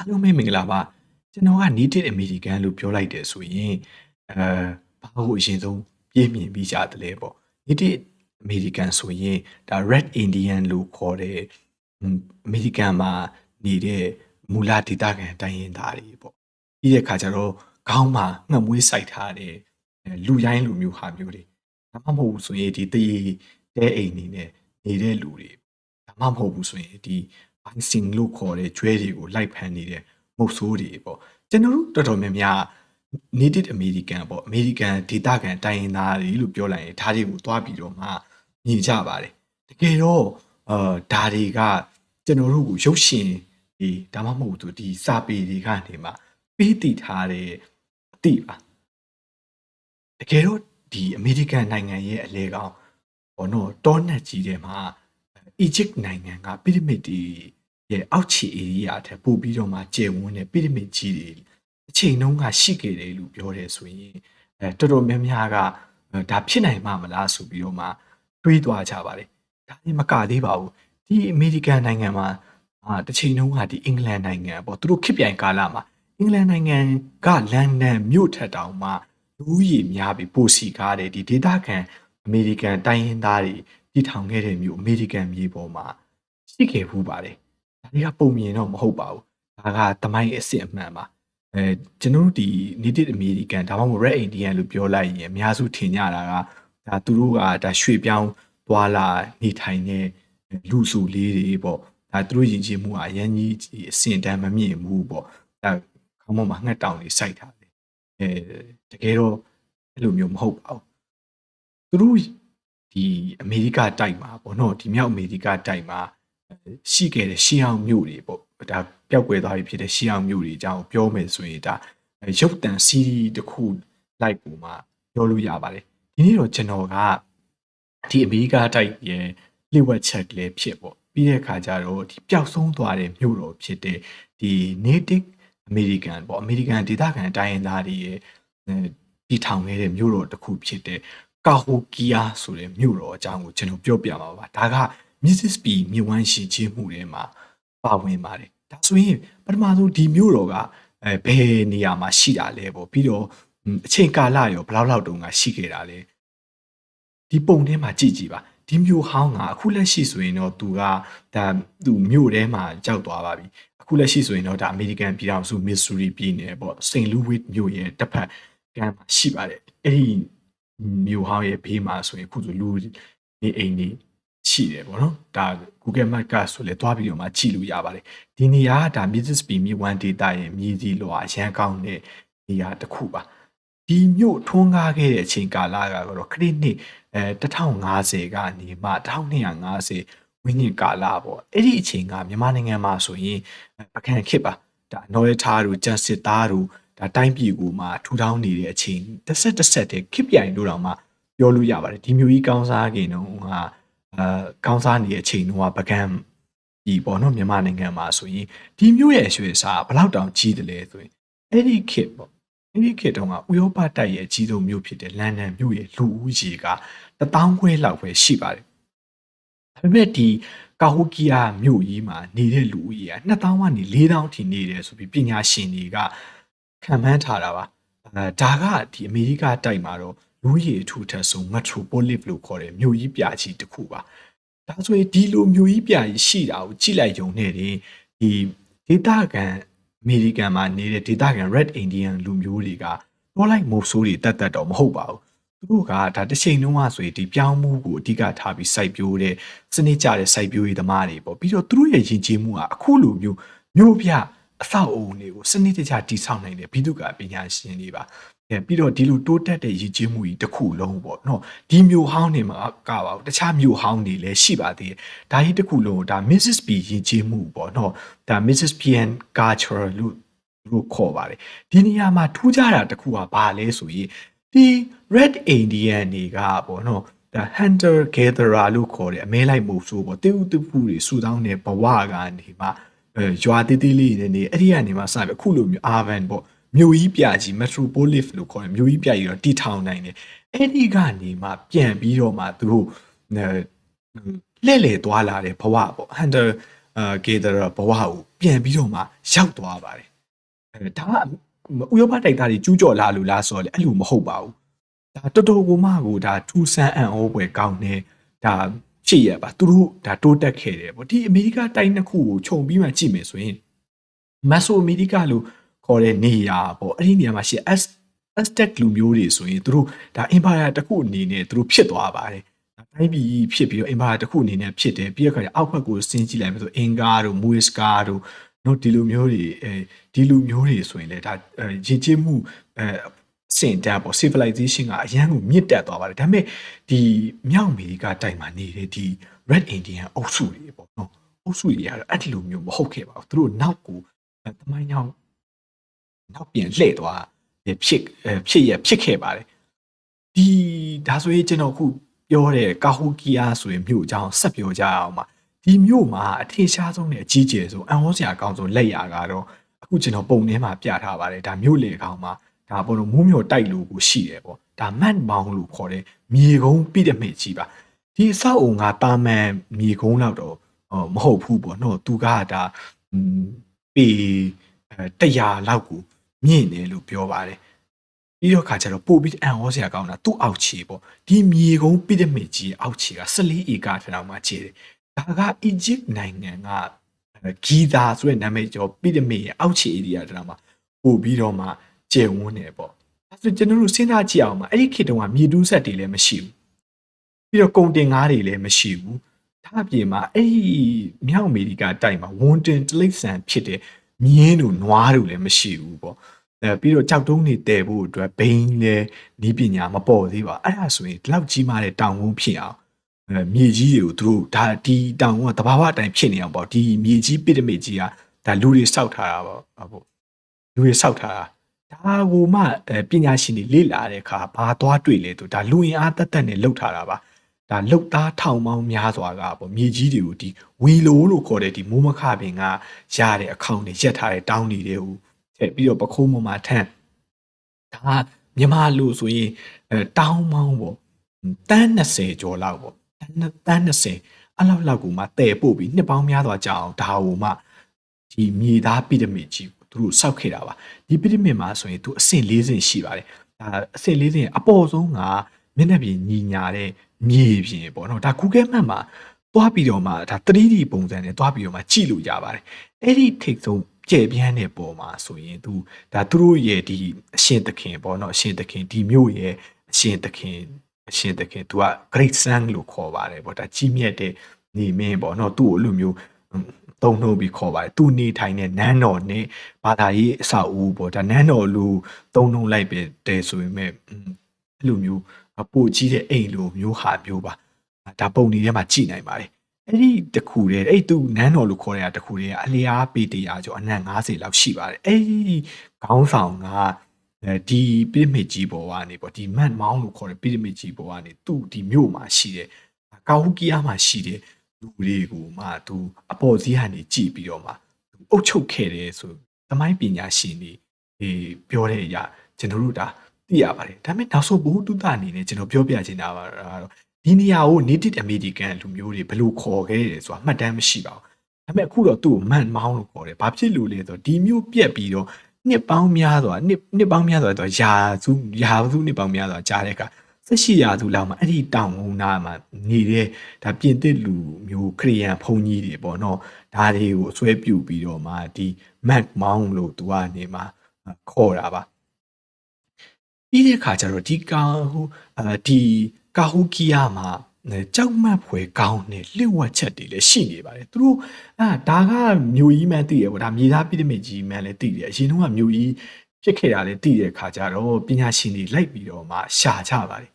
အားလုံးပဲမင်္ဂလာပါကျွန်တော်က native american လို့ပြောလိုက်တယ်ဆိုရင်အဲဘာလို့အရင်ဆုံးပြည့်မြင်ပြီးကြတယ်လဲပေါ့ native american ဆိုရင်ဒါ red indian လို့ခေါ်တဲ့ american မှာနေတဲ့မူလဒေသခံတိုင်းရင်းသားတွေပေါ့ပြီးတဲ့ခါကျတော့ခေါင်းမှာငှက်မွေးစိုက်ထားတဲ့လူရိုင်းလူမျိုးဟာမျိုးတွေဒါမှမဟုတ်ဘူးဆိုရင်ဒီတရေတဲအိမ်နေနဲ့နေတဲ့လူတွေဒါမှမဟုတ်ဘူးဆိုရင်ဒီ bouncing လို့ခေါ်တဲ့ကျွဲတွေကိုလိုက်ဖမ်းနေတဲ့မုတ်ဆိုးတွေပေါ့ကျွန်တော်တို့တော်တော်များများ native american ပေါ့ american ဒေသခံတိုင်းရင်းသားတွေလို့ပြောလိုက်ရင်ဒါတွေကိုသွားပြီးတော့မှမြင်ကြပါတယ်တကယ်တော့အာဒါတွေကကျွန်တော်တို့ကိုရုပ်ရှင်ဒီဒါမှမဟုတ်သူဒီစာပေတွေကနေမှပေးတည်ထားတဲ့အသည့်ပါတကယ်တော့ဒီ american နိုင်ငံရဲ့အလဲကောင်ဘောနော်တောနက်ကြီးထဲမှာ Egypt နိုင်ငံက pyramid တွေရဲ့အောက်ခြေ area ထက်ပိုပြီးတော့မှကျယ်ဝန်းတဲ့ pyramid ကြီးတွေအချိန်တုန်းကရှိခဲ့တယ်လို့ပြောတယ်ဆိုရင်အဲတော်တော်များများကဒါဖြစ်နိုင်မှာမလားဆိုပြီးတော့မှတွေးသွားကြပါတယ်ဒါလည်းမကသေးပါဘူးဒီ American နိုင်ငံမှာအာတစ်ချိန်တုန်းကဒီအင်္ဂလန်နိုင်ငံပေါ့သူတို့ခေတ်ပြိုင်ကာလမှာအင်္ဂလန်နိုင်ငံကလန်ဒန်မြို့ထက်တောင်မှလူဦးရေများပြီးပိုစီကားတယ်ဒီဒေသခံအမေရိကန်တိုင်းရင်းသားတွေ တည်ထောင်ခဲ့တဲ့မြို့အမေရိကန်မြေပေါ်မှာရှိခဲ့ဘူးပါတယ်။ဒါတွေကပုံမြင်တော့မဟုတ်ပါဘူး။ဒါကတမိုင်းအစ်စ်အမှန်ပါ။အဲကျွန်တော်တို့ဒီ native American ဒါမှမဟုတ် red Indian လို့ပြောလိုက်ရင်အများစုထင်ကြတာကဒါသူတို့ကဒါရွှေပြောင်းသွားလာနေထိုင်တဲ့လူစုလေးတွေပေါ့။ဒါသူတို့ယဉ်ကျေးမှုကအရန်ကြီးအစင်တန်းမမြင့်ဘူးပေါ့။ဒါခေါင်းပေါ်မှာငှက်တောင်တွေစိုက်ထားတယ်။အဲတကယ်တော့အဲ့လိုမျိုးမဟုတ်ပါဘူး။သူတို့ ဒီအမေရိကတိုက်မှာပေါ့နော်ဒီမြောက်အမေရိကတိုက်မှာရှိခဲ့တဲ့ရှီအောင်မြို့တွေပေါ့ဒါပျောက်ကွယ်သွားပြီဖြစ်တဲ့ရှီအောင်မြို့တွေအကြောင်းပြောမယ်ဆိုရင်ဒါရုပ်တံစီးရီးတစ်ခုလိုက်ပုံမှာပြောလို့ရပါတယ်ဒီနေ့တော့ကျွန်တော်ကဒီအမေရိကတိုက်ရဲ့လျှို့ဝှက်ချက်လည်းဖြစ်ပေါ့ပြီးတဲ့အခါကျတော့ဒီပျောက်ဆုံးသွားတဲ့မြို့တော်ဖြစ်တဲ့ဒီ native American ပေါ့ American ဒေသခံတိုင်းရင်းသားတွေရဲ့တည်ထောင်ခဲ့တဲ့မြို့တော်တစ်ခုဖြစ်တဲ့ ကာဟိုကီယာဆိုတဲ့မြို့တော်အကြောင်းကိုကျွန်တော်ပြောပြမှာပါဒါက Mississippi မြစ်ဝမ်းရှိချင်းမှုထဲမှာပါဝင်ပါတယ်ဒါဆိုရင်ပထမဆုံးဒီမြို့တော်ကအဲဘယ်နေရာမှာရှိတာလဲပေါ့ပြီးတော့အချိန်ကာလရောဘယ်လောက်လောက်တုန်းကရှိခဲ့တာလဲဒီပုံထဲမှာကြည့်ကြည့်ပါဒီမြို့ဟောင်းကအခုလက်ရှိဆိုရင်တော့သူကဒါသူမြို့ထဲမှာကြောက်သွားပါပြီအခုလက်ရှိဆိုရင်တော့ဒါအမေရိကန်ပြည်ထောင်စုမစ်ဆူရီပြည်နယ်ပေါ့စိန့်လူးဝစ်မြို့ရဲ့တစ်ဖက်ကမ်းမှာရှိပါတယ်အဲ့ဒီ မြို့ဟောင်းရဲ့ဘေးမှာဆိုရင်အခုဆိုလူနေအိမ်တွေရှိတယ်ပေါ့နော်ဒါ Google Map ကဆိုလဲတွားပြီးတော့မှကြည့်လို့ရပါတယ်ဒီနေရာကဒါ Mississippi မြစ်ဝမ်းဒေသရဲ့မြေကြီးလောအရန်ကောင်းတဲ့နေရာတစ်ခုပါဒီမြို့ထွန်းကားခဲ့တဲ့အချိန်ကာလကတော့ခရစ်နှစ်အဲ1050ကနေမှ1250ဝင်းကျင်ကာလပေါ့အဲ့ဒီအချိန်ကမြန်မာနိုင်ငံမှာဆိုရင်ပကံခစ်ပါဒါနော်ရထားတို့ကြံစစ်သားတို့ ဒါတိုင်းပြည်ကိုမှထူထောင်နေတဲ့အချိန်တစ်ဆက်တစ်ဆက်တည်းခစ်ပြိုင်လို့တော့မှပြောလို့ရပါတယ်ဒီမျိုးကြီးကောင်းစားခင်တော့ဟာအာကောင်းစားနေတဲ့အချိန်တော့ပကံဒီပေါ့နော်မြန်မာနိုင်ငံမှာဆိုရင်ဒီမျိုးရဲ့ရွှေစားဘလောက်တောင်ကြီးတယ်လဲဆိုရင်အဲ့ဒီခစ်ပေါ့အဲ့ဒီခစ်တုန်းကဥရောပတိုက်ရဲ့အကြီးဆုံးမြို့ဖြစ်တဲ့လန်ဒန်မြို့ရဲ့လူဦးရေကတပေါင်းခွဲလောက်ပဲရှိပါတယ်ဒါပေမဲ့ဒီကာဟိုကီယာမြို့ကြီးမှာနေတဲ့လူဦးရေက2000ကနေ4000ထိနေတယ်ဆိုပြီးပညာရှင်တွေက ခံမှန်းထားတာပါအဲဒါကဒီအမေရိကတိုက်မှာတော့လူရည်အထူထပ်ဆုံး metropolis လို့ခေါ်တဲ့မြို့ကြီးပြကြီးတစ်ခုပါဒါဆိုရင်ဒီလိုမြို့ကြီးပြကြီးရှိတာကိုကြည့်လိုက်ရုံနဲ့တင်ဒီဒေသခံအမေရိကန်မှာနေတဲ့ဒေသခံ red indian လူမျိုးတွေကတော့လိုက်မိုးဆိုးတွေတတ်တတ်တော့မဟုတ်ပါဘူးသူတို့ကဒါတစ်ချိန်လုံးကဆိုရင်ဒီပြောင်းမှုကိုအဓိကထားပြီးစိုက်ပျိုးတဲ့စနစ်ကျတဲ့စိုက်ပျိုးရေးသမားတွေပေါ့ပြီးတော့သူတို့ရဲ့ယဉ်ကျေးမှုကအခုလိုမျိုးမျိုးပြ အဆောက်အုံတွေကိုစနစ်တကျတည်ဆောက်နိုင်တဲ့ဘိတုကပညာရှင်တွေပါအဲပြီးတော့ဒီလိုတိုးတက်တဲ့ရည်ကြီးမှုကြီးတစ်ခုလုံးပေါ့နော်ဒီမျိုးဟောင်းနေမှာကပါဘူးတခြားမျိုးဟောင်းတွေလည်းရှိပါသေးတယ်ဒါကြီးတစ်ခုလုံးဒါ Mrs. B ရည်ကြီးမှုပေါ့နော်ဒါ Mrs. PN culture လို့လို့ခေါ်ပါတယ်ဒီနေရာမှာထူးခြားတာတစ်ခုကဘာလဲဆိုရင်ဒီ red indian တွေကပေါ့နော်ဒါ hunter gatherer လို့ခေါ်တယ်အမဲလိုက်မို့ဆိုပေါ့တေဥတဖူတွေဆူတောင်းတဲ့ဘဝကနေမှအဲ ရွာတေးသေးလေးတွေနေအဲ့ဒီကနေမှစပြီးအခုလိုမျိုး urban ပေါ့မြို့ကြီးပြကြီး metropolis လို့ခေါ်တယ်မြို့ကြီးပြကြီးတော့တီထောင်နိုင်တယ်အဲ့ဒီကနေမှပြန်ပြီးတော့မှသူတို့လှည့်လေသွားလာတဲ့ဘဝပေါ့ hunter gatherer ဘဝကိုပြန်ပြီးတော့မှရောက်သွားပါတယ်အဲဒါကဥရောပတိုက်သားတွေကျူးကျော်လာလို့လားဆိုတော့လေအဲ့လိုမဟုတ်ပါဘူးဒါတော်တော်ကိုမှကိုဒါထူဆန်းအံ့ဩပွဲကောင်းနေဒါ ဖြစ်ရပါသူတို့ဒါတိုးတက်ခဲ့တယ်ပေါ့ဒီအမေရိကတိုက်နှစ်ခုကိုခြုံပြီးမှကြည့်မယ်ဆိုရင်မက်ဆိုအမေရိကလို့ခေါ်တဲ့နေရာပေါ့အဲ့ဒီနေရာမှာရှိ S Aztec လူမျိုးတွေဆိုရင်သူတို့ဒါ empire တစ်ခုအနေနဲ့သူတို့ဖြစ်သွားပါတယ်ဒါတိုင်းပြည်ဖြစ်ပြီးတော့ empire တစ်ခုအနေနဲ့ဖြစ်တယ်ပြီးတော့ခါကျအောက်ဘက်ကိုဆင်းကြည့်လိုက်မယ်ဆိုအင်ကာတို့မွေးစကာတို့နော်ဒီလူမျိုးတွေအဲဒီလူမျိုးတွေဆိုရင်လည်းဒါရည်ချင်းမှုအဲ စင်တန်းပေါ့ civilization ကအရန်ကိုမြင့်တက်သွားပါတယ်ဒါပေမဲ့ဒီမြောက်အမေရိကတိုင်မှာနေတဲ့ဒီ red indian အုပ်စုတွေပေါ့နော်အုပ်စုတွေကတော့အဲ့ဒီလိုမျိုးမဟုတ်ခဲ့ပါဘူးသူတို့နောက်ကိုတမိုင်းကြောင်နောက်ပြန်လှည့်သွားဖြစ်ဖြစ်ရဖြစ်ခဲ့ပါတယ်ဒီဒါဆိုရင်ကျွန်တော်ခုပြောတဲ့ကာဟူကီယာဆိုရင်မြို့အကြောင်းဆက်ပြောကြအောင်ပါဒီမြို့မှာအထင်ရှားဆုံးနဲ့အကြီးကျယ်ဆုံးအန်ဟောစရာအကောင်းဆုံးလက်ရာကတော့အခုကျွန်တော်ပုံထဲမှာပြထားပါတယ်ဒါမြို့လေကောင်မှာ ဒါပေါ်တော့မူးမြော်တိုက်လို့ကိုရှိတယ်ပေါ့ဒါမတ်မောင်းလို့ခေါ်တဲ့မြေကုန်းပြည့်တဲ့မိတ်ကြီးပါဒီအဆောက်အုံကတာမန်မြေကုန်းလောက်တော့မဟုတ်ဘူးပေါ့နော်သူကဒါပေ100လောက်ကိုမြင့်တယ်လို့ပြောပါတယ်ပြီးတော့ခါကျတော့ပို့ပြီးအန်ဟောစရာကောင်းတာသူ့အောက်ခြေပေါ့ဒီမြေကုန်းပိရမစ်ကြီးအောက်ခြေက14ဧကထက်မှခြေတယ်ဒါကအီဂျစ်နိုင်ငံကဂီသာဆိုတဲ့နာမည်ကျော်ပိရမစ်ရဲ့အောက်ခြေ area ထက်မှပို့ပြီးတော့မှ ကျယ်ဝန်းတယ်ပေါ့အဲဆိုကျွန်တော်တို့စဉ်းစားကြည့်အောင်ပါအဲ့ဒီခေတ်တုန်းကမြေတူးဆက်တွေလည်းမရှိဘူးပြီးတော့ကုန်တင်ကားတွေလည်းမရှိဘူးဒါအပြင်မှာအဲ့ဒီမြောက်အမေရိကတိုက်မှာဝန်တင်တလိပ်ဆန်ဖြစ်တဲ့မြင်းတို့နွားတို့လည်းမရှိဘူးပေါ့အဲပြီးတော့ကြောက်တုံးတွေတည်ဖို့အတွက်ဘိန်းလည်းနီးပညာမပေါ်သေးပါအဲ့ဒါဆိုရင်ဒီလောက်ကြီးမားတဲ့တောင်ကုန်းဖြစ်အောင်အဲမြေကြီးတွေကိုသူတို့ဒါဒီတောင်ကုန်းကတဘာဝအတိုင်းဖြစ်နေအောင်ပေါ့ဒီမြေကြီးပရမစ်ကြီးကဒါလူတွေစောက်ထားတာပေါ့ဟုတ်လူတွေစောက်ထားတာ ဒါကိုမှအဲပညာရှင်တွေလေ့လာတဲ့အခါဘာသွားတွေ့လဲသူဒါလူရင်အားတက်တက်နဲ့လှုပ်ထားတာပါဒါလှုပ်သားထောင်ပေါင်းများစွာကပေါ့မြေကြီးတွေကိုဒီဝီလိုလို့ခေါ်တဲ့ဒီမိုးမခပင်ကရတဲ့အခေါင်တွေရက်ထားတဲ့တောင်းတွေကိုထည့်ပြီးတော့ပခိုးမမထန့်ဒါမြန်မာလူဆိုရင်အဲတောင်းပေါင်းပေါ့တန်း20ကျော်လောက်ပေါ့တန်းတန်း20အဲ့လောက်လောက်ကိုမှတည်ပို့ပြီးနှစ်ပေါင်းများစွာကြာအောင်ဒါကိုမှဒီမြေသားပိရမစ်ကြီး သူတို့စောက်ခဲ့တာပါဒီပိရမစ်မှာဆိုရင်သူအဆင့်၄ဆင့်ရှိပါတယ်ဒါအဆင့်၄ဆင့်အပေါ်ဆုံးကမျက်နှာပြင်ညီညာတဲ့မြေပြင်ပေါ့နော်ဒါ Google Map မှာသွားပြီးတော့မှဒါ 3D ပုံစံနဲ့သွားပြီးတော့မှကြည့်လို့ရပါတယ်အဲ့ဒီထိတ်ဆုံးကျဲပြန်းတဲ့ပုံမှာဆိုရင်သူဒါသူတို့ရဲ့ဒီအရှင်သခင်ပေါ့နော်အရှင်သခင်ဒီမျိုးရဲ့အရှင်သခင်အရှင်သခင်သူက Great Sun လို့ခေါ်ပါတယ်ပေါ့ဒါကြီးမြတ်တဲ့နေမင်းပေါ့နော်သူ့ကိုအဲ့လိုမျိုး တုံနှုတ်ပြီးခေါ်ပါတယ်သူနေထိုင်တဲ့နန်းတော်နဲ့ဘာသာရေးအဆောက်အဦပေါ့ဒါနန်းတော်လူတုံနှုတ်လိုက်ပဲတဲ့ဆိုရင်မဲ့အဲ့လိုမျိုးပိုကြီးတဲ့အိမ်လိုမျိုးဟာမျိုးပါဒါပုံနေထဲမှာကြည်နိုင်ပါတယ်အဲ့ဒီတခုတည်းအဲ့သူနန်းတော်လို့ခေါ်ရတာတခုတည်းကအလျားပေတရားကျော်အနက်90လောက်ရှိပါတယ်အဲ့ဒီခေါင်းဆောင်ကအဲဒီပရမစ်ကြီးပေါ်ကနေပေါ့ဒီမတ်မောင်းလို့ခေါ်တဲ့ပရမစ်ကြီးပေါ်ကနေသူ့ဒီမြို့မှာရှိတဲ့ကာဟုကီယာမှာရှိတဲ့ လူတွေကိုမှသူအပေါ်စီးကနေကြည့်ပြီးတော့မှသူအုပ်ချုပ်ခဲ့တယ်ဆိုသမိုင်းပညာရှင်တွေဒီပြောတဲ့အရာကျွန်တော်တို့ဒါသိရပါတယ်ဒါပေမဲ့နောက်ဆုံးဘုဟုတုတအနေနဲ့ကျွန်တော်ပြောပြချင်တာပါတော့ဒီနေရာကို native american လူမျိုးတွေဘယ်လိုခေါ်ခဲ့တယ်ဆိုတာမှတ်တမ်းမရှိပါဘူးဒါပေမဲ့အခုတော့သူ့ကိုမန်မောင်းလို့ခေါ်တယ်ဘာဖြစ်လို့လဲဆိုတော့ဒီမျိုးပြက်ပြီးတော့နှစ်ပေါင်းများစွာနှစ်နှစ်ပေါင်းများစွာတော့ယာစုယာစုနှစ်ပေါင်းများစွာကြားတဲ့အခါ ဆက်ရှိရာသူလောက်မှာအဲ့ဒီတောင်ဝုန်းနာမှာနေတဲ့ဒါပြင်သစ်လူမျိုးခရီးယန်ဘုန်းကြီးတွေပေါ့နော်ဒါတွေကိုအစွဲပြုတ်ပြီးတော့မှဒီ Mac Mount လို့သူကနေမှခေါ်တာပါပြီးတဲ့အခါကျတော့ဒီကောင်ဟိုအဲဒီကာဟူကီယာမှာကြောက်မက်ဖွယ်ကောင်းတဲ့လျှို့ဝှက်ချက်တွေလည်းရှိနေပါတယ်သူတို့အာဒါကမြို့ကြီးမှန်းသိရပေါ့ဒါမြေသားပိရမစ်ကြီးမှန်းလည်းသိတယ်အရင်တော့ကမြို့ကြီးဖြစ်ခဲ့တာလည်းသိတဲ့အခါကျတော့ပညာရှင်တွေလိုက်ပြီးတော့မှရှာကြပါတယ်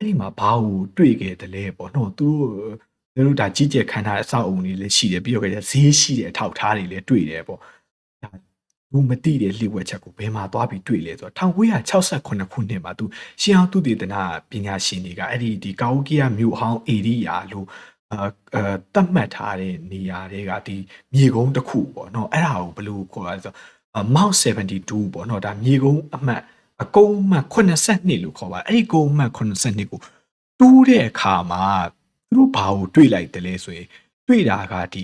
အဲ့ဒီမှာဘာကိုတွေ့ခဲ့တယ်လဲပေါ့နော်သူတို့တို့ဒါကြီးကျယ်ခမ်းနားအဆောက်အုံတွေလည်းရှိတယ်ပြီးတော့ဈေးရှိတဲ့အထောက်ထားတွေလည်းတွေ့တယ်ပေါ့သူမသိတဲ့လှိဝက်ချက်ကိုဘယ်မှာသွားပြီးတွေ့လဲဆိုတော့1968ခုနှစ်မှာသူရှင်းအောင်သူတည်တနာပညာရှင်တွေကအဲ့ဒီဒီကာဝကီယာမြို့ဟောင်းအေရီယာလို့အာအဲတတ်မှတ်ထားတဲ့နေရာတွေကဒီမြေကုန်းတစ်ခုပေါ့နော်အဲ့ဒါကိုဘယ်လိုခေါ်လဲဆိုတော့ Mount 72ပေါ့နော်ဒါမြေကုန်းအမှတ် အကုန်းမှတ်82လို့ခေါ်ပါအဲ့ဒီကုန်းမှတ်82ကိုတူးတဲ့အခါမှာသူတို့ဘာကိုတွေးလိုက်တယ်လဲဆိုရင်တွေးတာကဒီ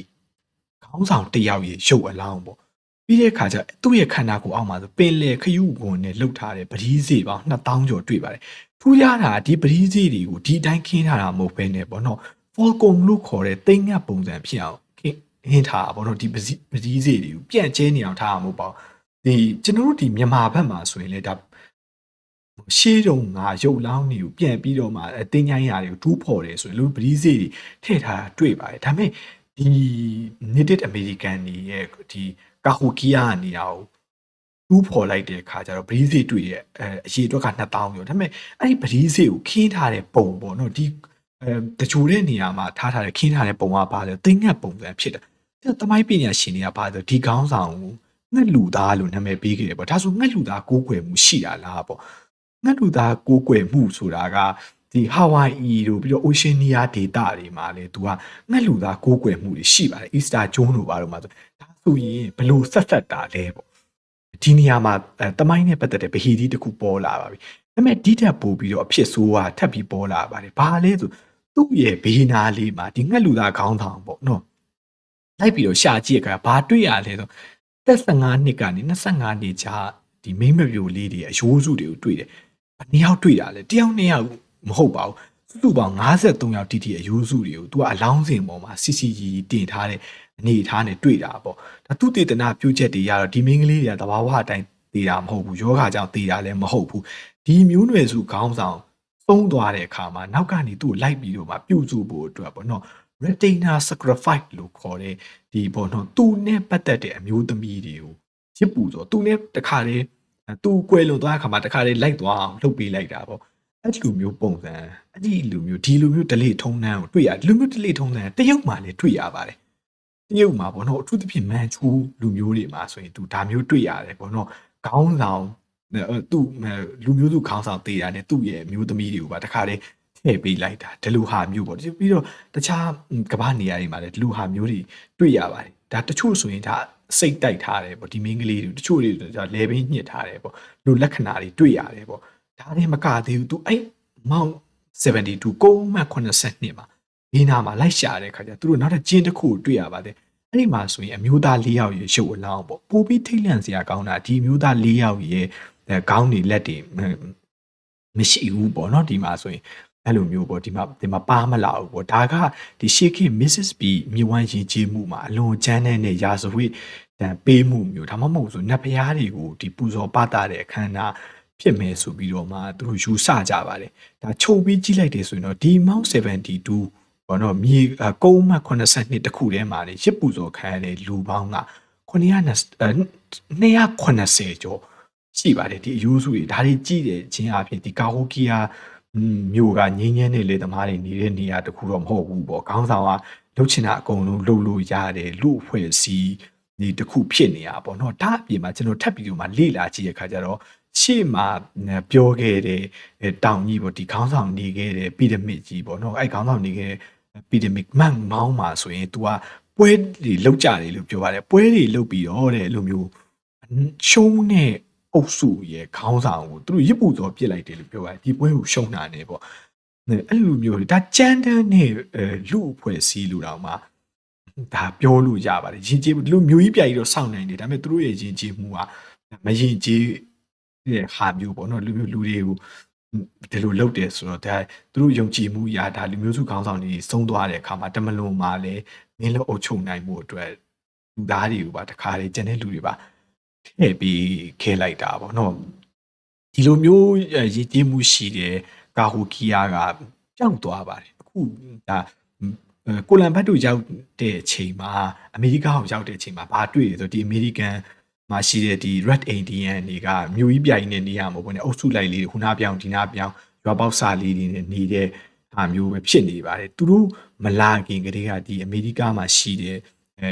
ခေါင်းဆောင်တစ်ယောက်ရဲ့ရုပ်အလောင်းပေါ့ပြီးတဲ့အခါကျသူ့ရဲ့ခန္ဓာကိုယ်အောက်မှာဆိုပင်လေခရုကွန်နဲ့လှုပ်ထားတဲ့ပတိစေပေါင်း2000ကျော်တွေ့ပါတယ်ထူးခြားတာဒီပတိစေတွေကိုဒီအတိုင်းခင်းထားတာမဟုတ်ဘဲနဲ့ပေါ့နော် Falcon လို့ခေါ်တဲ့တိမ်ငတ်ပုံစံဖြစ်အောင်ခင်းဟင်းထားတာပေါ့နော်ဒီပတိပတိစေတွေကိုပြန့်ကျဲနေအောင်ထားမှာမဟုတ်ပါဘူးဒီကျွန်တော်တို့ဒီမြန်မာဘက်မှာဆိုရင်လေဒါ ရှေးတုံငါရုပ်လောင်းတွေကိုပြန်ပြီးတော့မှအတင်းချိုင်းရာတွေကိုတူးဖော်တယ်ဆိုရင်လူပတိစေတွေထည့်ထားတာတွေ့ပါတယ်ဒါပေမဲ့ဒီ native american တွေရဲ့ဒီကာဟိုကီယာကနေအောင်တူးဖော်လိုက်တဲ့အခါကျတော့ပတိစေတွေ့ရဲ့အဲအရေအတွက်က2000ကျော်ဒါပေမဲ့အဲ့ဒီပတိစေကိုခင်းထားတဲ့ပုံပေါ့နော်ဒီအဲတချို့တဲ့နေရာမှာထားထားတဲ့ခင်းထားတဲ့ပုံကပါလေသိငတ်ပုံစံဖြစ်တယ်ဒါသမိုင်းပညာရှင်တွေကပါဆိုဒီကောင်းဆောင်ကိုငှက်လူသားလို့နာမည်ပေးခဲ့တယ်ပေါ့ဒါဆိုငှက်လူသားကိုးကွယ်မှုရှိတာလားပေါ့ ငှက်လူသားကိုးကွယ်မှုဆိုတာကဒီဟာဝိုင်အီတို့ပြီးတော့ Oceania ဒေသတွေမှာလေသူကငှက်လူသားကိုးကွယ်မှုတွေရှိပါတယ် Easter ဂျုံတို့ဘာလို့မှာဆိုဒါဆိုရင်ဘလို့ဆက်ဆက်တာလဲပေါ့ဒီနေရာမှာအဲတမိုင်းနဲ့ပတ်သက်တဲ့ဗဟီဒီတစ်ခုပေါ်လာပါပြီဒါပေမဲ့ဒီထက်ပိုပြီးတော့အဖြစ်ဆိုးကထပ်ပြီးပေါ်လာပါတယ်ဘာလဲဆိုသူ့ရဲ့ဘေးနာလေးမှာဒီငှက်လူသားခေါင်းဆောင်ပေါ့နော်လိုက်ပြီးတော့ရှာကြည့်ရကဘာတွေ့ရလဲဆိုသက်15နှစ်ကနေ25နှစ်ကြာဒီမိမ့်မပြိုလေးတွေအယိုးစုတွေကိုတွေ့တယ် ဘယ်နှစ်ယောက်တွေ့တာလဲတယောက်နှစ်ယောက်မဟုတ်ပါဘူးစုစုပေါင်း53ယောက်တိတိအယိုးစုတွေကိုသူကအလောင်းစင်ပေါ်မှာစီစီကြီးတင်ထားတဲ့အနေအထားနဲ့တွေ့တာပေါ့ဒါသူတေသနာပြုချက်တွေရတော့ဒီမင်းကလေးတွေကတဘာဝအတိုင်းတည်တာမဟုတ်ဘူးယောဂကြောင့်တည်တာလည်းမဟုတ်ဘူးဒီမျိုးနွယ်စုခေါင်းဆောင်သုံးသွားတဲ့အခါမှာနောက်ကနေသူ့ကိုလိုက်ပြီးတော့မှပြုစုဖို့အတွက်ပေါ့နော် retina sacrifice လို့ခေါ်တဲ့ဒီပေါ့နော်သူနဲ့ပတ်သက်တဲ့အမျိုးသမီးတွေကိုချစ်ပူဆိုသူနဲ့တခါတည်း သူကွယ်လွန်သွားတဲ့အခါမှာတခါတည်းလိုက်သွားအောင်လှုပ်ပေးလိုက်တာပေါ့အဲ့ဒီလိုမျိုးပုံစံအဲ့ဒီလိုမျိုးဒီလိုမျိုးဒလိထုံးနှန်းကိုတွေ့ရဒီလိုမျိုးဒလိထုံးနှန်းတရုတ်မှာလည်းတွေ့ရပါတယ်တရုတ်မှာပေါ့နော်အထူးသဖြင့်မန်ချူလူမျိုးတွေမှာဆိုရင်သူဒါမျိုးတွေ့ရတယ်ပေါ့နော်ခေါင်းဆောင်သူ့လူမျိုးစုခေါင်းဆောင်တေးတာနဲ့သူ့ရဲ့မျိုးသမီးတွေကိုပါတခါတည်းထည့်ပေးလိုက်တာဒီလိုဟာမျိုးပေါ့ပြီးတော့တခြားကမ္ဘာနေရာတွေမှာလည်းဒီလိုဟာမျိုးတွေတွေ့ရပါတယ်ဒါတချို့ဆိုရင်ဒါ စိတ်တိုက်ထားတယ်ပေါ့ဒီမင်းကလေးတွေတချို့တွေဒါလေဘင်းညှစ်ထားတယ်ပေါ့လူလက္ခဏာတွေတွေ့ရတယ်ပေါ့ဒါတွေမကသေးဘူးသူအဲ့မောင်72ကုန်းမှ82မှာဒီနာမှာလိုက်ရှာတဲ့ခါကျသူတို့နောက်ထပ်ကျင်းတစ်ခုတွေ့ရပါတယ်အဲ့ဒီမှာဆိုရင်အမျိုးသား၄ယောက်ရဲ့ရုပ်အလောင်းပေါ့ပိုပြီးထိတ်လန့်စရာကောင်းတာဒီအမျိုးသား၄ယောက်ရဲ့ခေါင်းတွေလက်တွေမရှိဘူးပေါ့နော်ဒီမှာဆိုရင် အဲ့လိုမျိုးပေါ့ဒီမှာဒီမှာပါမလာဘူးပေါ့ဒါကဒီရှေခိ Mrs. B မြေဝမ်းရင်ကြီးမှုမှာအလွန်ချမ်းတဲ့နဲ့ရာဇဝတ်တန်ပေးမှုမျိုးဒါမှမဟုတ်ဆိုနတ်ဖျားတွေကိုဒီပူဇော်ပတာတဲ့အခမ်းအနားဖြစ်မယ်ဆိုပြီးတော့မှသူတို့ယူဆကြပါတယ်ဒါချုပ်ပြီးကြည့်လိုက်တယ်ဆိုရင်တော့ဒီ Mount 72ဘောနော်မြေကုန်းမှ82တခုထဲမှာလေရစ်ပူဇော်ခံရတဲ့လူပေါင်းက980ကျော်ရှိပါတယ်ဒီအယူစုတွေဒါတွေကြည့်တယ်ချင်းအဖြစ်ဒီကာဟိုကီယာ မြို့ကငင်းငင်းနေလေသမားတွေနေတဲ့နေရာတခုတော့မဟုတ်ဘူးပေါ့ခေါင်းဆောင်ကလှုပ်ချင်တာအကုန်လုံးလှုပ်လို့ရတယ်လူအဖွဲ့အစည်းဒီတခုဖြစ်နေရပေါ့နော်ဒါအပြင်မှာကျွန်တော်ထပ်ပြီးတော့မှလေ့လာကြည့်ရခါကျတော့ရှေ့မှာပြောခဲ့တဲ့တောင်ကြီးပေါ့ဒီခေါင်းဆောင်နေခဲ့တဲ့ပီရမစ်ကြီးပေါ့နော်အဲ့ခေါင်းဆောင်နေခဲ့တဲ့ပီရမစ်မန်မောင်းမှာဆိုရင် तू ကပွဲတွေလောက်ကြတယ်လို့ပြောပါတယ်ပွဲတွေလောက်ပြီးတော့တဲ့အဲ့လိုမျိုးရှုံးတဲ့ အုပ်စုရဲ့ခေါင်းဆောင်ကိုသူတို့ရစ်ပူသောပြစ်လိုက်တယ်လို့ပြောပါတယ်ဒီပွဲကိုရှုံးတာနေပေါ့အဲ့လိုမျိုးဒါကြမ်းတမ်းနဲ့လူအဖွဲ့စည်းလူတော်မှာဒါပြောလို့ရပါတယ်ရင်ကျေးလူမျိုးကြီးပြကြီးတော့စောင့်နိုင်တယ်ဒါပေမဲ့သူတို့ရဲ့ရင်ကျေးမှုကမရင်ကျေးတဲ့ဟာမျိုးပေါ့နော်လူမျိုးလူတွေကိုဒီလိုလုပ်တယ်ဆိုတော့ဒါသူတို့ယုံကြည်မှုအရာဒါလူမျိုးစုခေါင်းဆောင်တွေဆုံးသွားတဲ့အခါမှာတမလွန်မှာလည်းမင်းလို့အုပ်ချုပ်နိုင်မှုအတွက်လူသားတွေကိုပါတခါလေကျန်တဲ့လူတွေပါ ထည့်ပြီးခဲလိုက်တာပေါ့နော်ဒီလိုမျိုးရည်ကြည်မှုရှိတဲ့ကာဟိုကီယာကကြောက်သွားပါတယ်အခုဒါကိုလံဘတ်တို့ရောက်တဲ့အချိန်မှာအမေရိကကိုရောက်တဲ့အချိန်မှာဘာတွေ့လဲဆိုဒီအမေရိကန်မှာရှိတဲ့ဒီ Red Indian တွေကမြို့ကြီးပြိုင်နေနေရမှာပေါ့ねအုပ်စုလိုက်လေးခုနပြောင်းဒီနာပြောင်းရွာပေါက်စာလေးတွေနဲ့နေတဲ့ဟာမျိုးပဲဖြစ်နေပါတယ်သူတို့မလာခင်ကတည်းကဒီအမေရိကမှာရှိတဲ့အဲ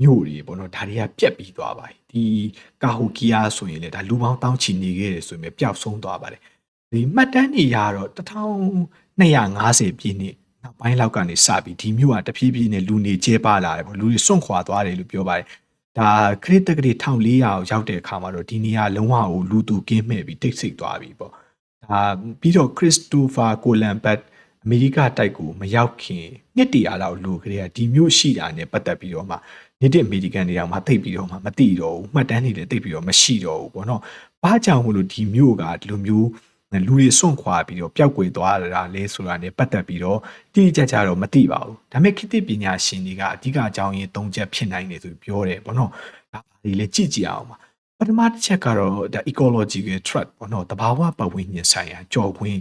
မြို့တွေပေါ့နော်ဒါတွေကပြက်ပြီးသွားပါတယ်ဒီကာဟိုကီယာဆိုရင်လေဒါလူပေါင်းတောင်းချီနေခဲ့တယ်ဆိုရင်ပျောက်ဆုံးသွားပါတယ်ဒီမှတ်တမ်းတွေရတော့1250ပြည့်နှစ်နောက်ပိုင်းလောက်ကနေစပြီးဒီမြို့ကတဖြည်းဖြည်းနဲ့လူနေကျဲပါလာတယ်ပေါ့လူတွေစွန့်ခွာသွားတယ်လို့ပြောပါတယ်ဒါခရစ်တက္ကရီ1400ရောက်တဲ့အခါမှာတော့ဒီနေရာလုံးဝကိုလူသူကင်းမဲ့ပြီးတိတ်ဆိတ်သွားပြီပေါ့ဒါပြီးတော့ခရစ်စတိုဖာကိုလန်ဘတ်အမေရိကတိုက်ကိုမရောက်ခင်နှစ်တရာလောက်လိုကလေးကဒီမျိုးရှိတာနဲ့ပတ်သက်ပြီးတော့မှ နေတဲ့အမေရိကန်တွေတော့မှသိပ်ပြီးတော့မှမသိတော့ဘူးမှတ်တမ်းတွေလည်းသိပ်ပြီးတော့မရှိတော့ဘူးပေါ့နော်။ဘာကြောင့်မလို့ဒီမျိုးကဒီလိုမျိုးလူတွေစွန့်ခွာပြီးတော့ပျောက်ကွယ်သွားတာလဲဆိုတာနဲ့ပတ်သက်ပြီးတော့တိတိကျကျတော့မသိပါဘူး။ဒါပေမဲ့ခေတ်သစ်ပညာရှင်တွေကအဓိကအကြောင်းရင်း၃ချက်ဖြစ်နိုင်တယ်ဆိုပြောတယ်ပေါ့နော်။ဒါပါလေလေကြည့်ကြည့်အောင်ပါ။ပထမတစ်ချက်ကတော့ဒါ ecological threat ပေါ့နော်တဘာဝပတ်ဝန်းကျင်ဆိုင်ရာကြော်ခွင်း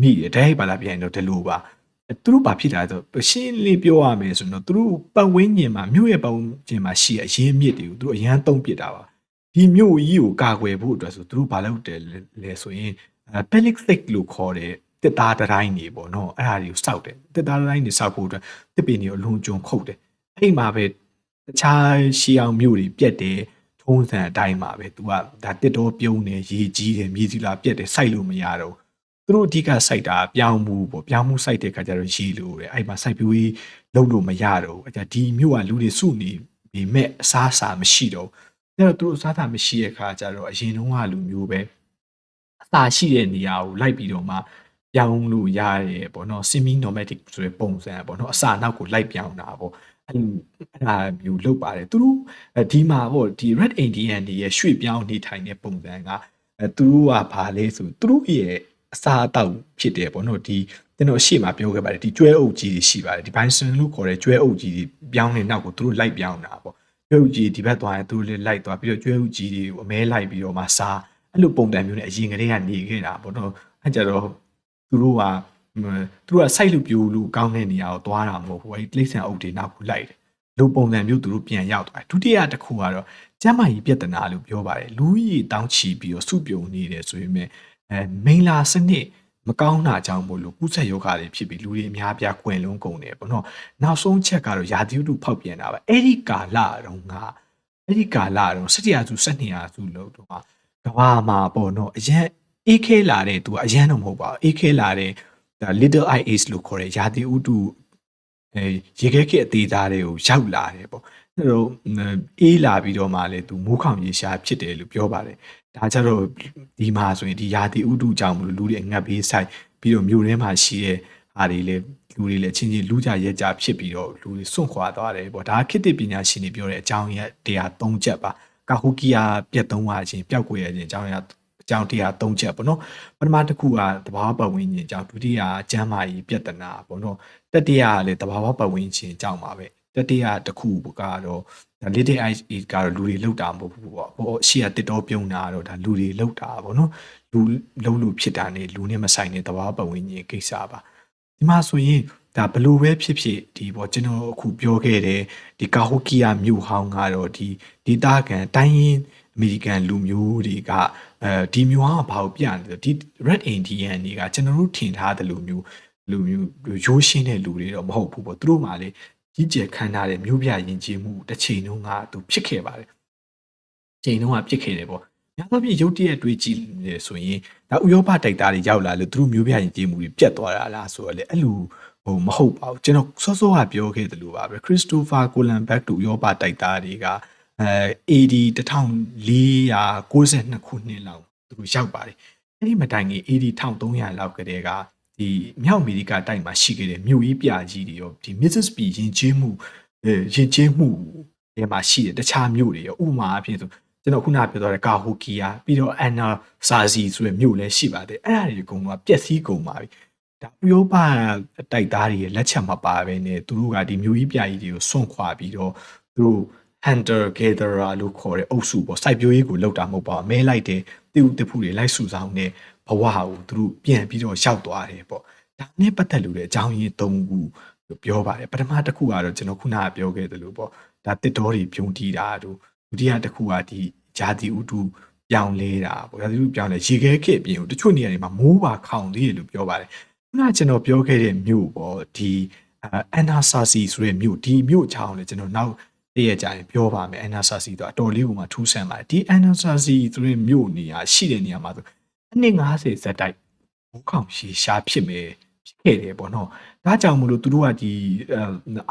မိတယ်တဲ့ဘာလာပြန်တော့ဒီလိုပါ သူတို့ဘာဖြစ်တာဆိုရှင်းလေးပြောရမယ်ဆိုတော့သူတို့ပတ်ဝန်းကျင်မှာမြို့ရဲ့ပတ်ဝန်းကျင်မှာရှိတဲ့အရင်းမြစ်တွေကိုသူတို့အရန်သုံးပစ်တာပါဒီမြို့ကြီးကိုကာကွယ်ဖို့အတွက်ဆိုသူတို့ဘာလုပ်တယ်လဲဆိုရင် pellic thick လို့ခေါ်တဲ့တစ်သားတိုင်းတွေပေါ့နော်အဲ့ဒါတွေကိုစောက်တယ်တစ်သားတိုင်းတွေစောက်ဖို့အတွက်တစ်ပင်တွေအလုံးကျုံခုတ်တယ်အဲ့မှာပဲတခြားရှီအောင်မြို့တွေပြက်တယ်ထုံးစံအတိုင်းပါပဲသူကဒါတစ်တော်ပြုံးတယ်ရေကြီးတယ်မြေစီလာပြက်တယ်စိုက်လို့မရတော့ သူတို့အဓိကစိုက်တာပြောင်းမှုပေါ့ပြောင်းမှုစိုက်တဲ့ခါကျတော့ရေလို့တယ်အဲ့မှာစိုက်ပျိုးရေးလုပ်လို့မရတော့ဘူးအဲ့ဒါဒီမြို့ကလူတွေစုနေပေမဲ့အစားအစာမရှိတော့အဲ့တော့သူတို့အစားအစာမရှိတဲ့ခါကျတော့အရင်တုန်းကလူမျိုးပဲအစာရှိတဲ့နေရာကိုလိုက်ပြီးတော့မှပြောင်းလို့ရတယ်ပေါ့နော် semi nomadic ဆိုတဲ့ပုံစံပေါ့နော်အစာနောက်ကိုလိုက်ပြောင်းတာပေါ့အဲ့လိုအဲ့ဒါမျိုးလုပ်ပါတယ်သူတို့ဒီမှာပေါ့ဒီ red indian တွေရဲ့ရွှေ့ပြောင်းနေထိုင်တဲ့ပုံစံကအဲသူတို့ကဘာလဲဆိုသူတို့ရဲ့ အစာအသောက်ဖြစ်တယ်ပေါ့နော်ဒီကျွန်တော်အရှိမပြောခဲ့ပါတယ်ဒီကျွဲအုပ်ကြီးတွေရှိပါတယ်ဒီ bison လို့ခေါ်တဲ့ကျွဲအုပ်ကြီးတွေပြောင်းနေနောက်ကိုသူတို့လိုက်ပြောင်းတာပေါ့ကျွဲအုပ်ကြီးဒီဘက်သွားရင်သူတို့လည်းလိုက်သွားပြီးတော့ကျွဲအုပ်ကြီးတွေကိုအမဲလိုက်ပြီးတော့မှစားအဲ့လိုပုံစံမျိုးနဲ့အရင်ကတည်းကနေခဲ့တာပေါ့နော်အဲ့ကြတော့သူတို့ကသူတို့ကစိုက်လူပြူလူကောင်းတဲ့နေရာကိုသွားတာမဟုတ်ဘူးအဲ့ဒီတိရစ္ဆာန်အုပ်တွေနောက်ကိုလိုက်တယ်လိုပုံစံမျိုးသူတို့ပြန်ရောက်သွားတယ်ဒုတိယတစ်ခုကတော့ကျမ်းမာရေးပြဿနာလို့ပြောပါတယ်လူကြီးတောင်းချီပြီးတော့စုပြုံနေတယ်ဆိုရင် အဲမိန်လာစနစ်မကောင်းတာကြောင့်မို့လို့ကုသယောဂါတွေဖြစ်ပြီးလူတွေအများပြားကွင်လုံးကုန်တယ်ပေါ့နော်နောက်ဆုံးချက်ကတော့ယာတိဥတုဖောက်ပြန်တာပဲအဲ့ဒီကာလတုန်းကအဲ့ဒီကာလတုန်း၁၇ရာစု၁၂ရာစုလို့တော့ကဘာမှာပေါ့နော်အရင်အေးခဲလာတဲ့သူကအရင်တော့မဟုတ်ပါဘူးအေးခဲလာတဲ့ဒါ little ice လို့ခေါ်တဲ့ယာတိဥတုအဲရေခဲခဲအသေးသားတွေကိုရောက်လာတယ်ပေါ့အဲ့တော့အေးလာပြီးတော့မှလည်းသူမိုးခေါင်ရေရှားဖြစ်တယ်လို့ပြောပါတယ် ဒါကြတော့ဒီမှာဆိုရင်ဒီယာတိဥတုကြောင့်မလို့လူတွေငတ်ဘေးဆိုင်ပြီးတော့မြို့ထဲမှာရှိတဲ့ဟာတွေလည်းလူတွေလည်းချင်းချင်းလူကြရက်ကြဖြစ်ပြီးတော့လူတွေစွန့်ခွာသွားတယ်ပေါ့ဒါခေတ်သစ်ပညာရှင်တွေပြောတဲ့အကြောင်းရတရား၃ချက်ပါကာဟူကီယာပြတ်သုံးသွားခြင်းပျောက်ကွယ်ရခြင်းအကြောင်းရအကြောင်းတရား၃ချက်ပေါ့နော်ပထမတစ်ခုကတဘာဝပတ်ဝန်းကျင်အကြောင်းဒုတိယကျမ်းမာရေးပြဿနာပေါ့နော်တတိယကလည်းတဘာဝပတ်ဝန်းကျင်အကြောင်းပါပဲ တတိယတစ်ခုကတော့ဒါ little ice age ကတော့လူတွေလောက်တာမဟုတ်ဘူးပေါ့ပေါ့ရှေ့ကတစ်တော်ပြုံးတာတော့ဒါလူတွေလောက်တာပေါ့နော်လူလုံးလူဖြစ်တာနေလူနဲ့မဆိုင်တဲ့တဘာပတ်ဝန်းကျင်ကိစ္စပါဒီမှာဆိုရင်ဒါဘလို့ပဲဖြစ်ဖြစ်ဒီပေါ့ကျွန်တော်အခုပြောခဲ့တဲ့ဒီကာဟိုကီယာမြို့ဟောင်းကတော့ဒီဒေတာကန်တိုင်းရင်းအမေရိကန်လူမျိုးတွေကအဲဒီမျိုးဟာဘာကိုပြနေလဲဒီ red indian တွေကကျွန်တော်တို့ထင်ထားတဲ့လူမျိုးလူမျိုးရိုးရှင်းတဲ့လူတွေတော့မဟုတ်ဘူးပေါ့သူတို့မှလည်း ကြီးကျယ်ခမ်းနားတဲ့မြို့ပြယဉ်ကျေးမှုတစ်ချိန်လုံးကသူဖြစ်ခဲ့ပါတယ်ချိန်လုံးကဖြစ်ခဲ့တယ်ပေါ့များသောဖြင့်ရုတ်တရက်တွေးကြည့်နေဆိုရင်ဒါဥရောပတိုက်သားတွေရောက်လာလို့သူတို့မျိုးပြယဉ်ကျေးမှုတွေပြတ်သွားတာလားဆိုတော့လေအဲ့လိုဟိုမဟုတ်ပါဘူးကျွန်တော်စောစောကပြောခဲ့တယ်လို့ပါပဲခရစ်စတိုဖာကိုလန်ဘက်တို့ဥရောပတိုက်သားတွေကအဲ AD 1492ခုနှစ်လောက်သူတို့ရောက်ပါတယ်အဲ့ဒီမတိုင်ခင် AD 1300လောက်ကတည်းက ဒီမြောက်အမေရိကတိုက်မှာရှိခဲ့တဲ့မြို့ကြီးပြကြီးတွေရောဒီ Mississippi ရင်ကျေးမှုအဲရင်ကျေးမှုတွေမှာရှိတဲ့တခြားမြို့တွေရောဥပမာအဖြစ်ဆိုကျွန်တော်ခုနပြောသွားတဲ့ကာဟိုကီယာပြီးတော့အန်နာဆာစီဆိုတဲ့မြို့လည်းရှိပါတယ်အဲ့ဒါတွေအကုန်လုံးကပျက်စီးကုန်ပါပြီဒါဥရောပတိုက်သားတွေရဲ့လက်ချက်မပါဘဲနဲ့သူတို့ကဒီမြို့ကြီးပြကြီးတွေကိုစွန့်ခွာပြီးတော့သူတို့ hunter gatherer လို့ခေါ်တဲ့အုပ်စုပေါ့စိုက်ပျိုးရေးကိုလောက်တာမဟုတ်ပါဘူးမဲလိုက်တဲ့တိဥတဖူတွေလိုက်စုဆောင်တဲ့ ဘဝကိုသူတို့ပြန်ပြီးတော့ရောက်သွားတယ်ပေါ့ဒါနဲ့ပတ်သက်လို့လည်းအကြောင်းရင်း၃ခုပြောပါတယ်ပထမတစ်ခုကတော့ကျွန်တော်ခုနကပြောခဲ့သလိုပေါ့ဒါတစ်တော်တွေပြုံးတီးတာတို့ဒုတိယတစ်ခုကဒီဂျာတိဥတုပြောင်းလဲတာပေါ့ဂျာတိဥတုပြောင်းလဲရေခဲခေပြင်ကိုတချို့နေရာတွေမှာမိုးပါခေါင်သေးတယ်လို့ပြောပါတယ်ခုနကကျွန်တော်ပြောခဲ့တဲ့မြို့ပေါ့ဒီအန်နာဆာစီဆိုတဲ့မြို့ဒီမြို့ချောင်းလေကျွန်တော်နောက်တည့်ရကြရင်ပြောပါမယ်အန်နာဆာစီတော့အတော်လေးကိုမှထူးဆန်းပါတယ်ဒီအန်နာဆာစီဆိုတဲ့မြို့နေရာရှိတဲ့နေရာမှာဆို အနည်း90ဇက်တိုက်မိုးခေါင်ရှည်ရှားဖြစ်မယ်ဖြစ်ခဲ့တယ်ပေါ့နော်ဒါကြောင့်မလို့သူတို့ကဒီ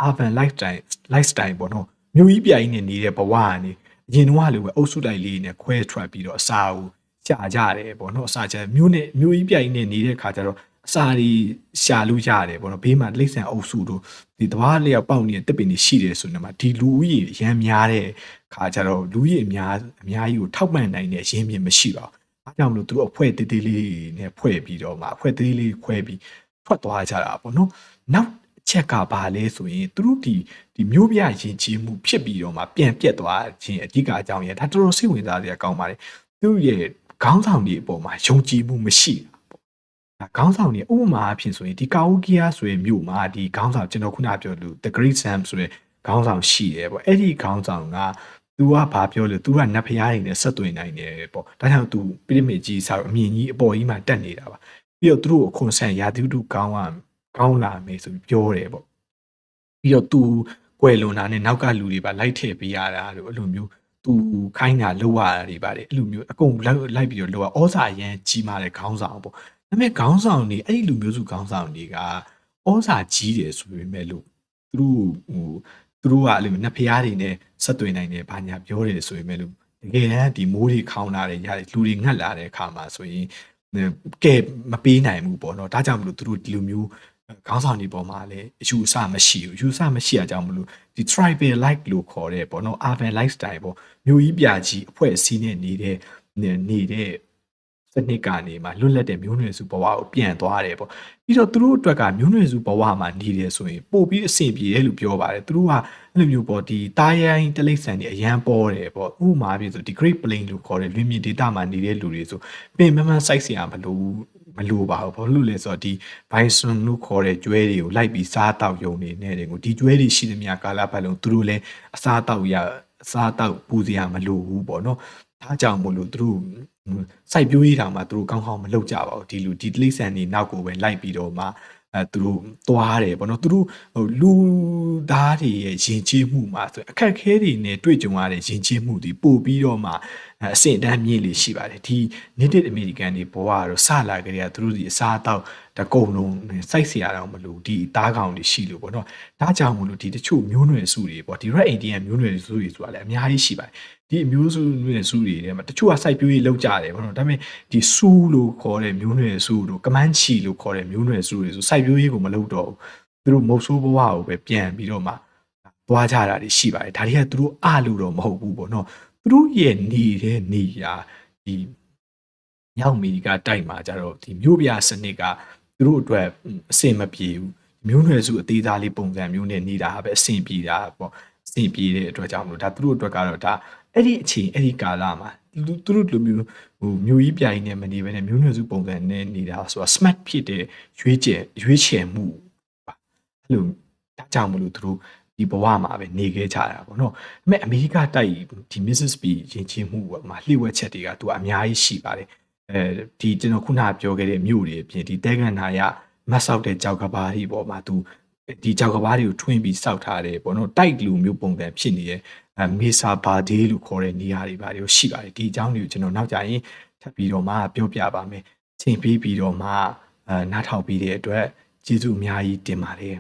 urban lifestyle lifestyle ပေါ့နော်မြို့ကြီးပြိုင်နေနေတဲ့ဘဝကနေအရင်တော့လိုပဲအုပ်စုလိုက်လေးနဲ့ခွဲထွက်ပြီးတော့အစာကိုကြာကြတယ်ပေါ့နော်အစာချာမြို့နဲ့မြို့ကြီးပြိုင်နေနေတဲ့ခါကျတော့အစာတွေရှာလို့ရတယ်ပေါ့နော်ဘေးမှာလိမ့်ဆန်အုပ်စုတို့ဒီတဘာလျောက်ပေါက်နေတဲ့တစ်ပင်တွေရှိတယ်ဆိုရင်မှဒီလူဦးရေအရန်များတဲ့ခါကျတော့လူကြီးအများအများကြီးကိုထောက်ပံ့နိုင်တဲ့ရင်းမြစ်မရှိပါဘူး။အား ကြောင့်မလို့သူတို့အဖွဲ့တေးသေးလေးနဲ့ဖွဲ့ပြီးတော့မှအဖွဲ့သေးလေးခွဲပြီးထွက်သွားကြတာပေါ့နော်။နောက်အချက်ကဘာလဲဆိုရင်သူတို့ဒီဒီမျိုးပြရင်ကြီးမှုဖြစ်ပြီးတော့မှပြန်ပြက်သွားခြင်းအဓိကအကြောင်းရယ်ဒါတော်တော်စိတ်ဝင်စားစရာကောင်းပါတယ်။သူတို့ရဲ့ခေါင်းဆောင်တွေအပေါ်မှာယုံကြည်မှုမရှိတာပေါ့။ဒါခေါင်းဆောင်တွေဥပမာအဖြစ်ဆိုရင်ဒီကာဝကီယာဆိုရင်မြို့မှာဒီခေါင်းဆောင်ကျွန်တော်ခုနပြောလို့ The Great Sam ဆိုတဲ့ခေါင်းဆောင်ရှိတယ်ပေါ့။အဲ့ဒီခေါင်းဆောင်က तू ကဘာပြောလဲ तू ကနတ်ဖျားတွေနဲ့ဆက်သွယ်နိုင်တယ်ပေါ့ဒါကြောင့် तू ပြိမစ်ကြီးဆောက်အမြင်ကြီးအပေါ်ကြီးမှာတက်နေတာပါပြီးတော့သူတို့အခွန်ဆန်ရာသီဥတုကောင်းကကောင်းလာမယ်ဆိုပြီးပြောတယ်ပေါ့ပြီးတော့ तू ကွယ်လွန်တာနဲ့နောက်ကလူတွေပါလိုက်ထည့်ပေးရတာလို့အဲ့လိုမျိုး तू ခိုင်းတာလောက်ရတာတွေပါတယ်အဲ့လိုမျိုးအကုန်လိုက်လိုက်ပြီးတော့လောက်ရဩစာရန်ကြီးမာတဲ့ခေါင်းဆောင်ပေါ့ဒါပေမဲ့ခေါင်းဆောင်တွေအဲ့ဒီလူမျိုးစုခေါင်းဆောင်တွေကဩစာကြီးတယ်ဆိုပေမဲ့လို့သူတို့ဟို သူ တို့ကအဲ့လိုနတ်ဖျားတွေနဲ့ဆက်သွယ်နိုင်တယ်ဘာညာပြောတယ်ဆိုရင်မဲ့လို့တကယ်တမ်းဒီမိုးတွေခေါင်းလာတယ်ရတယ်လူတွေငတ်လာတဲ့အခါမှာဆိုရင်ကဲမပေးနိုင်ဘူးပေါ့နော်ဒါကြောင့်မလို့သူတို့ဒီလိုမျိုးခေါင်းဆောင်တွေပေါ်မှာလည်းအယူအဆမရှိဘူးအယူအဆမရှိအကြောင်းမလို့ဒီ tribal like လို့ခေါ်တဲ့ပေါ့နော် urban lifestyle ပေါ့မျိုးကြီးပြကြီးအဖွဲ့အစည်းနဲ့နေတဲ့နေတဲ့ စနစ်ကနေမှလွတ်လပ်တဲ့မျိုးနွယ်စုဘဝကိုပြန်သွားတယ်ပေါ့ပြီးတော့သူတို့အတွက်ကမျိုးနွယ်စုဘဝမှာနေတယ်ဆိုရင်ပို့ပြီးအဆင်ပြေတယ်လို့ပြောပါတယ်သူတို့ကအဲ့လိုမျိုးပေါ့ဒီတားရိုင်းတလိษံတွေအရန်ပေါ်တယ်ပေါ့ဥပမာပြဆိုဒီ Great Plain လို့ခေါ်တဲ့လွင်မြင့်ဒေသမှာနေတဲ့လူတွေဆိုပင်မမစိုက်စရာမလိုဘူးမလိုပါဘူးဘာလို့လဲဆိုတော့ဒီ bison လို့ခေါ်တဲ့ကျွဲတွေကိုလိုက်ပြီးစားတောက်ယုံနေနေတယ်ကိုဒီကျွဲတွေရှိသမျှကာလပတ်လုံးသူတို့လည်းအစားတောက်ရအစားတောက်ပူစရာမလိုဘူးပေါ့နော်ဒါကြောင့်မို့လို့သူတို့ စိုက်ပျိုးရေးတောင်မှသူတို့ကောင်းကောင်းမလုပ်ကြပါဘူးဒီလူဒီတိဆန်နေနောက်ကိုပဲလိုက်ပြီးတော့မှအဲသူတို့သွားတယ်ပေါ့နော်သူတို့ဟိုလူသားတွေရဲ့ယဉ်ကျေးမှုမှာဆိုအခက်ခဲတွေနဲ့တွေ့ကြုံရတဲ့ယဉ်ကျေးမှုတွေပို့ပြီးတော့မှအဆင့်တန်းမြင့်လေးရှိပါတယ်ဒီ native american တွေဘဝကတော့စလာကြတဲ့သူတို့ဒီအစားအသောက် တကုံလုံးစိုက်เสียရအောင်မလို့ဒီသားကောင်တွေရှိလို့ပေါ့နော်ဒါကြောင့်မလို့ဒီတချို့မျိုးနွယ်စုတွေပေါ့ဒီ red indian မျိုးနွယ်စုတွေဆိုတာလည်းအများကြီးရှိပါတယ်ဒီအမျိုးစုနွယ်စုတွေထဲမှာတချို့ကစိုက်ပျိုးရေးလုပ်ကြတယ်ပေါ့နော်ဒါပေမဲ့ဒီစူးလို့ခေါ်တဲ့မျိုးနွယ်စုတို့ကမန်းချီလို့ခေါ်တဲ့မျိုးနွယ်စုတွေဆိုစိုက်ပျိုးရေးကိုမလုပ်တော့ဘူးသူတို့မုတ်ဆိုးဘဝကိုပဲပြန်ပြီးတော့မှသွားကြတာတွေရှိပါတယ်ဒါတွေကသူတို့အလို့တော့မဟုတ်ဘူးပေါ့နော်သူတို့ရဲ့နေတဲ့နေရာဒီမြောက်အမေရိကတိုက်မှာကြတော့ဒီမြို့ပြစနစ်က သူတို့အတွက်အဆင်မပြေဘူးမျိုးနွယ်စုအသေးသားလေးပုံစံမျိုးနဲ့နေတာပဲအဆင်ပြေတာပေါ့အဆင်ပြေတဲ့အတွက်ကြောင့်မလို့ဒါသူတို့အတွက်ကတော့ဒါအဲ့ဒီအချိန်အဲ့ဒီကာလမှာသူသူတို့လိုမျိုးဟိုမျိုးကြီးပြိုင်နေမနေဘဲနဲ့မျိုးနွယ်စုပုံစံနဲ့နေတာဆိုတာ smart ဖြစ်တဲ့ရွေးချယ်ရွေးချယ်မှုပါအဲ့လိုဒါကြောင့်မလို့သူတို့ဒီဘဝမှာပဲနေခဲ့ကြတာပေါ့နော်ဒါပေမဲ့အမေရိကတိုက်ဒီ Mississippi ရင်ချင်းမှုမှာလှည့်ဝက်ချက်တွေကသူအများကြီးရှိပါတယ် အဲဒီကျွန်တော်ခုနပြောခဲ့တဲ့မြို့တွေအပြင်ဒီတဲကန်နာရမတ်ဆောက်တဲ့ကြောက်ကဘာတွေပေါ်မှာသူဒီကြောက်ကဘာတွေကိုထွင်းပြီးစောက်ထားတယ်ပေါ့နော်တိုက်လူမျိုးပုံစံဖြစ်နေတဲ့အဲမေဆာဘာဒေးလို့ခေါ်တဲ့နေရာတွေပါတွေရှိပါတယ်ဒီအကြောင်းတွေကိုကျွန်တော်နောက်ကြရင်ထပ်ပြီးတော့မှပြောပြပါမယ်ချိန်ပေးပြီးတော့မှအဲနားထောင်ပြီးတဲ့အတွက်ကျေးဇူးအများကြီးတင်ပါတယ်